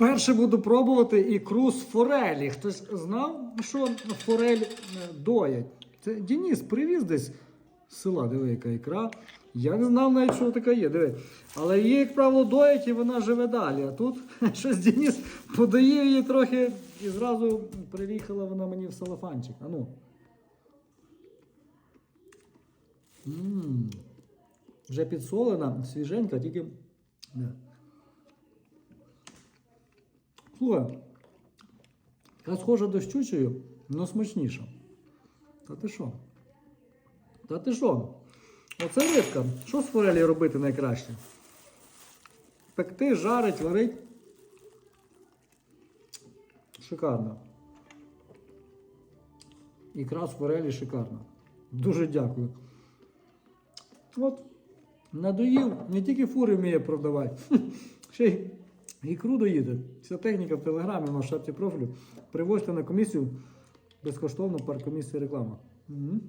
Вперше буду пробувати ікру з форелі. Хтось знав, що форель е, доять? Це Денис привіз десь з села, диви, яка ікра. Я не знав навіть, що така є. Диви. Але її, як правило, доять і вона живе далі. А тут щось Денис подоїв її трохи і зразу приїхала вона мені в салафанчик. А ну. М, Вже підсолена, свіженька, тільки. Слухай, яка схожа до щучої, але смачніша. Та ти що? Та ти що? Оце рибка. Що з форелі робити найкраще? Пекти, жарить, варить. Шикарно. Ікра з форелі шикарна. Дуже дякую. От, надоїв, не тільки фури вміє продавати, ще й ікру доїде. Вся техніка в телеграмі на шапці профілю. Привозьте на комісію безкоштовно паркомісія реклама. Угу.